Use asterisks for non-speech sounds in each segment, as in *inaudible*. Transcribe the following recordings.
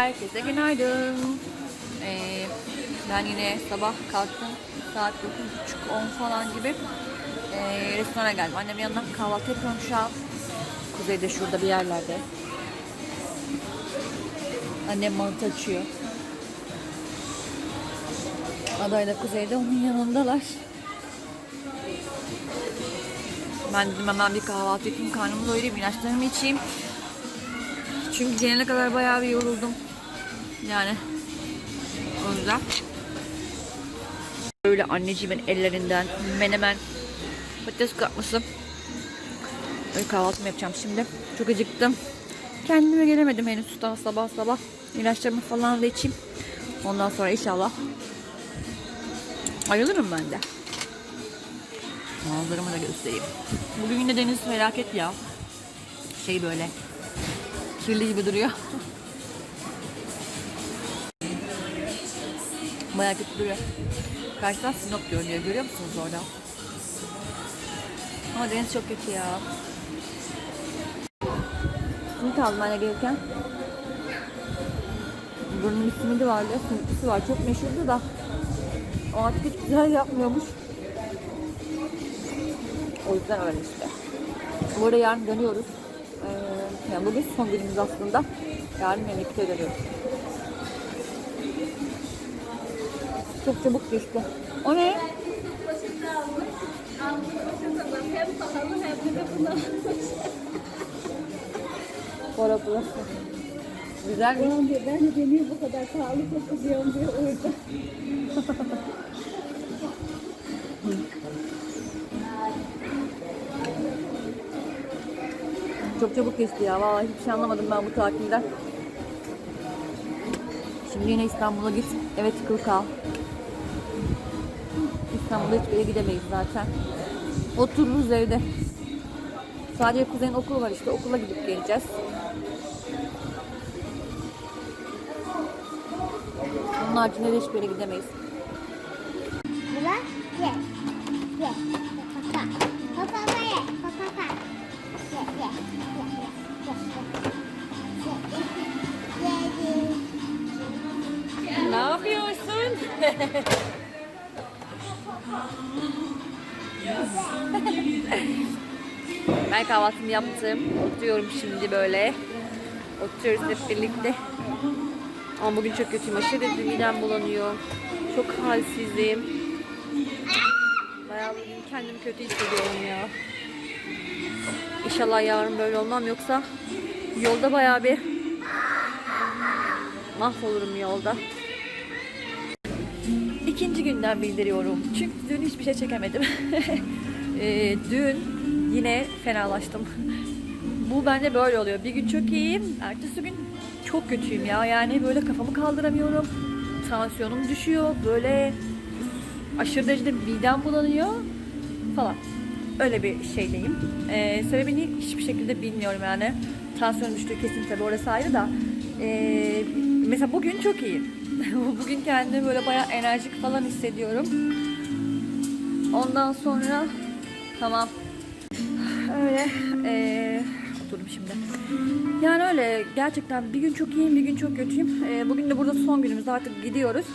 Herkese günaydın. Ee, ben yine sabah kalktım. Saat 9.30-10 falan gibi. Ee, restorana geldim. Annemin yanına kahvaltı yapıyorum şu an. Kuzeyde şurada bir yerlerde. Annem mantı açıyor. Adayla Kuzey'de onun yanındalar. Ben dedim hemen bir kahvaltı yapayım, karnımı doyurayım, ilaçlarımı içeyim. Çünkü gelene kadar bayağı bir yoruldum. Yani o yüzden. Böyle anneciğimin ellerinden menemen patates kızartması. Böyle kahvaltımı yapacağım şimdi. Çok acıktım. Kendime gelemedim henüz daha sabah sabah. İlaçlarımı falan da içeyim. Ondan sonra inşallah ayılırım ben de. Manzaramı da göstereyim. Bugün yine deniz felaket ya. Şey böyle kirli gibi duruyor. *laughs* Bayağı kötü duruyor. Karşıdan Sinop görünüyor. Görüyor musunuz orada? Ama deniz çok kötü ya. Simit aldım anne gelirken. Buranın bir simidi vardı. Simitlisi var. Çok meşhurdu da. O artık hiç güzel yapmıyormuş. O yüzden öyle işte. Bu arada yarın dönüyoruz. Ee, yani bugün son günümüz aslında. Yarın memlekete dönüyoruz. Çok çabuk geçti. O ne? Para burası. Güzel mi? Ulan diyor ben de deniyor bu kadar pahalı satılıyorum diyor orada. Çok çabuk geçti ya. Vallahi hiçbir şey anlamadım ben bu tatilden. Şimdi yine İstanbul'a git. Evet kıl kal. İstanbul'a hiçbir yere gidemeyiz zaten. Otururuz evde. Sadece kuzenin okulu var işte. Okula gidip geleceğiz. Onun haricinde de hiçbir yere gidemeyiz. Buna *laughs* ben kahvaltımı yaptım. Oturuyorum şimdi böyle. Oturuyoruz hep birlikte. Ama bugün çok kötüyüm. Aşırı midem bulanıyor. Çok halsizim. Bayağı bugün kendimi kötü hissediyorum ya. İnşallah yarın böyle olmam yoksa yolda bayağı bir mahvolurum yolda. İkinci günden bildiriyorum. Çünkü dün hiçbir şey çekemedim. *laughs* Ee, dün yine fenalaştım. Bu bende böyle oluyor. Bir gün çok iyiyim, ertesi gün çok kötüyüm ya. Yani böyle kafamı kaldıramıyorum. Tansiyonum düşüyor. Böyle aşırı derecede midem bulanıyor falan. Öyle bir şeydeyim. Ee, sebebini hiçbir şekilde bilmiyorum yani. Tansiyon düştüğü kesin tabii orası ayrı da. Ee, mesela bugün çok iyiyim. *laughs* bugün kendimi böyle bayağı enerjik falan hissediyorum. Ondan sonra tamam. Öyle ee, oturdum şimdi. Yani öyle gerçekten bir gün çok iyiyim bir gün çok kötüyüm. Ee, bugün de burada son günümüz artık gidiyoruz.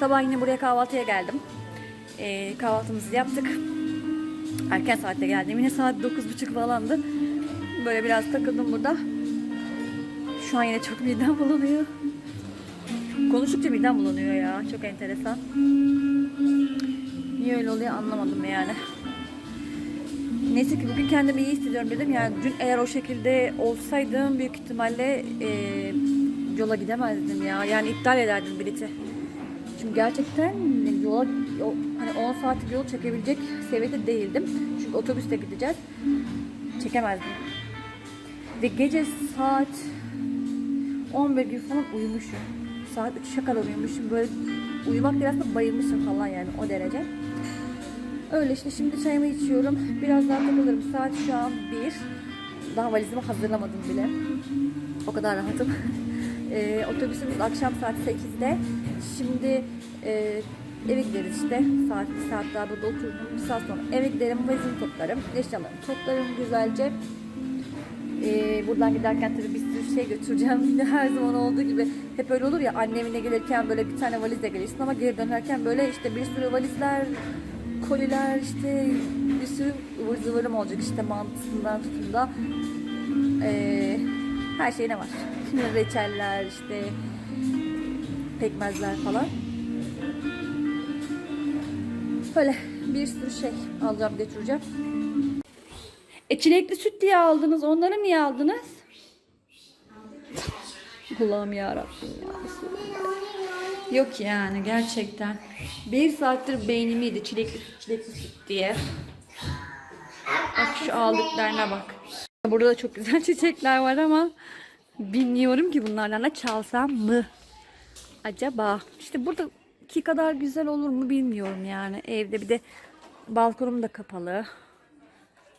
Sabah yine buraya kahvaltıya geldim. Ee, kahvaltımızı yaptık. Erken saatte geldim. Yine saat 9.30 falandı. Böyle biraz takıldım burada. Şu an yine çok midem bulanıyor. Konuştukça midem bulanıyor ya. Çok enteresan. Niye öyle oluyor anlamadım yani. Neyse ki bugün kendimi iyi hissediyorum dedim. Yani dün eğer o şekilde olsaydım büyük ihtimalle e, yola gidemezdim ya. Yani iptal ederdim bileti. Çünkü gerçekten yola hani 10 saatlik yol çekebilecek seviyede değildim. Çünkü otobüste gideceğiz. Çekemezdim. Ve gece saat 11 gibi falan uyumuşum. Saat 3'e kadar uyumuşum. Böyle uyumak değil aslında bayılmışım falan yani o derece. Öyle işte şimdi çayımı içiyorum. Biraz daha takılırım. Saat şu an 1. Daha valizimi hazırlamadım bile. O kadar rahatım. *laughs* e, otobüsümüz akşam saat 8'de. Şimdi e, eve gideriz işte. Saat bir saat daha burada otururum. Bir saat sonra eve giderim. Valizimi toplarım. Eşyalarımı toplarım güzelce. Ee, buradan giderken tabii sürü şey götüreceğim. *laughs* Yine her zaman olduğu gibi hep öyle olur ya anne evine gelirken böyle bir tane valizle gelirsin ama geri dönerken böyle işte bir sürü valizler, koliler işte bir sürü ıvır zıvırım olacak işte mantısından tutun da ee, her şeyine var. Şimdi reçeller işte pekmezler falan. Böyle bir sürü şey alacağım götüreceğim. E çilekli süt diye aldınız. Onları niye aldınız? Allah'ım yarabbim ya. Yok yani gerçekten. Bir saattir beynimi yedi çilekli çilekli süt diye. Bak şu aldıklarına bak. Burada da çok güzel *laughs* çiçekler var ama bilmiyorum ki bunlardan da çalsam mı? Acaba? İşte buradaki kadar güzel olur mu bilmiyorum yani. Evde bir de balkonum da kapalı.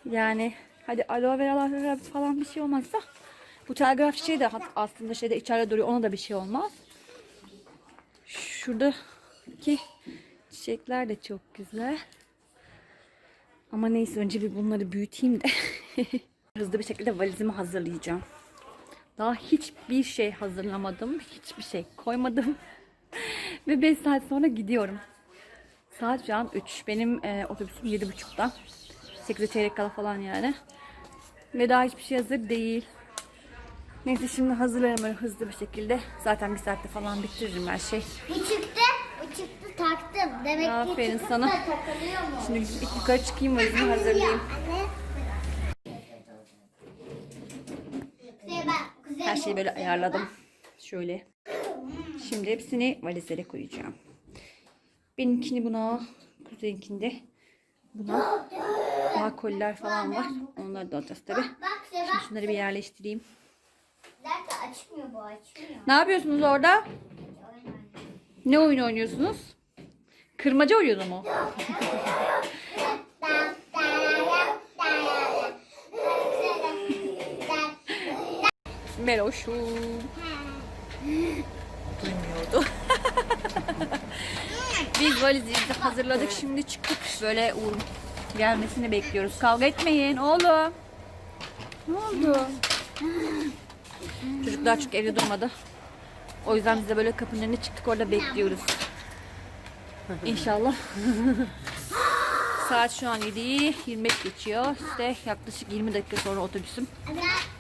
Yani hadi aloe vera falan bir şey olmazsa bu telgraf çiçeği de aslında şeyde içeride duruyor. Ona da bir şey olmaz. Şuradaki çiçekler de çok güzel. Ama neyse önce bir bunları büyüteyim de *laughs* hızlı bir şekilde valizimi hazırlayacağım. Daha hiçbir şey hazırlamadım. Hiçbir şey koymadım. *laughs* Ve 5 saat sonra gidiyorum. Saat şu an 3. Benim e, otobüsüm 7.30'da. 8'e çeyrek kala falan yani. Ve daha hiçbir şey hazır değil. Neyse şimdi hazırlarım öyle hızlı bir şekilde. Zaten bir saatte falan bitiririm her şey. Bu çıktı. Bu çıktı taktım. Demek Aferin ki çıktı sana. da takılıyor mu? Şimdi gidip yukarı çıkayım valizimi hazırlayayım. Anne. Bak. Her şeyi böyle ayarladım. Şöyle. Şimdi hepsini valizlere koyacağım. Benimkini buna, kuzeyinkinde buna. Daha koliler falan var. Onları da alacağız tabi. Bak. şunları bir yerleştireyim. Açmıyor bu açmıyor. Ne yapıyorsunuz orada? Ne oyun oynuyorsunuz? Kırmaca oyunu mu? Meloşum. Duymuyordu. *laughs* Biz valizimizi hazırladık. Şimdi çıktık. Böyle Uğur'un gelmesini bekliyoruz. Kavga etmeyin oğlum. Ne oldu? Çocuklar çünkü evde durmadı. O yüzden biz de böyle kapının önüne çıktık orada bekliyoruz. İnşallah. *laughs* Saat şu an 7'yi 25 geçiyor. İşte yaklaşık 20 dakika sonra otobüsüm.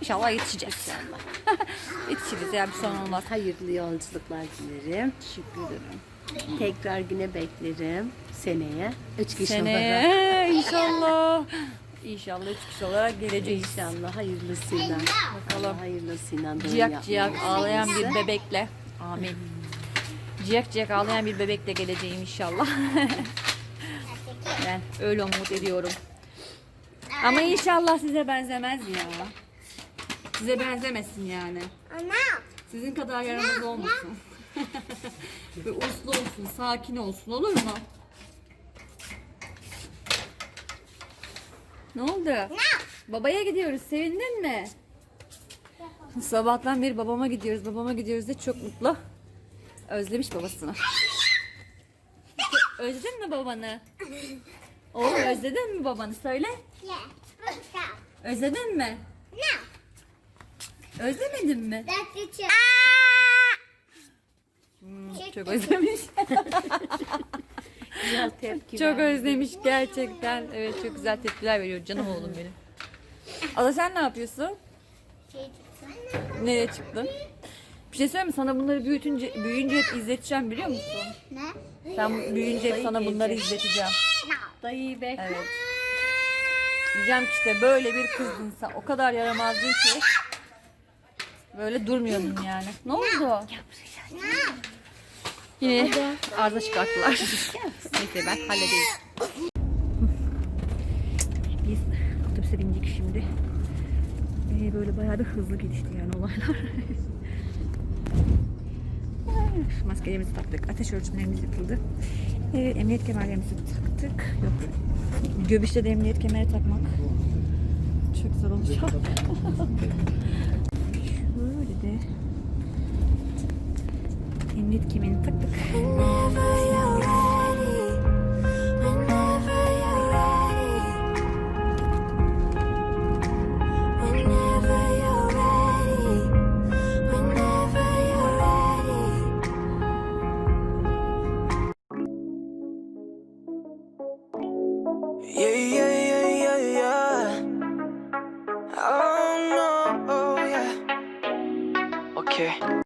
İnşallah yetişeceğiz. *laughs* Yetişiriz yani bir sorun olmaz. Hayırlı yolculuklar dilerim. Teşekkür ederim. Tekrar yine beklerim seneye. Üç kişi olarak. Seneye inşallah. İnşallah üç kişi olarak geleceğiz. İnşallah hayırlısıyla. Bakalım. Hayırlısıyla doğum Ciyak yapmayı ciyak ağlayan bir bebekle. Amin. Ciyak ciyak ağlayan bir bebekle geleceğim inşallah. *laughs* ben öyle umut ediyorum. Ama inşallah size benzemez ya. Size benzemesin yani. Ana. Sizin kadar yaramaz olmasın. *laughs* Ve uslu olsun, sakin olsun olur mu? Ne oldu? Babaya gidiyoruz. Sevindin mi? Sabahtan beri babama gidiyoruz. Babama gidiyoruz de çok mutlu. Özlemiş babasını. Özledin mi babanı? Oğlum özledin mi babanı? Söyle. Özledin mi? Özlemedin mi? Hmm, çok özlemiş. *laughs* Güzel tepki Çok özlemiş gerçekten. Evet çok güzel tepkiler veriyor canım oğlum benim. Ada sen ne yapıyorsun? Nereye çıktın? Bir şey söyleyeyim mi? Sana bunları büyütünce, büyüyünce hep izleteceğim biliyor musun? Ne? Ben büyüyünce hep sana bunları izleteceğim. Dayı bek. Evet. Diyeceğim ki işte böyle bir kızdın sen. O kadar yaramazdın ki. Böyle durmuyordun yani. Ne oldu? Yine arıza çıkarttılar. *laughs* Neyse ben halledeyim. Biz otobüse bindik şimdi. Ee, böyle bayağı da hızlı gelişti yani olaylar. *laughs* Maskelerimizi taktık. Ateş ölçümlerimiz yapıldı. Ee, emniyet kemerlerimizi taktık. Yok. Göbüşte de emniyet kemeri takmak çok zor olacak. *laughs* Şöyle de emniyet kemerini taktık.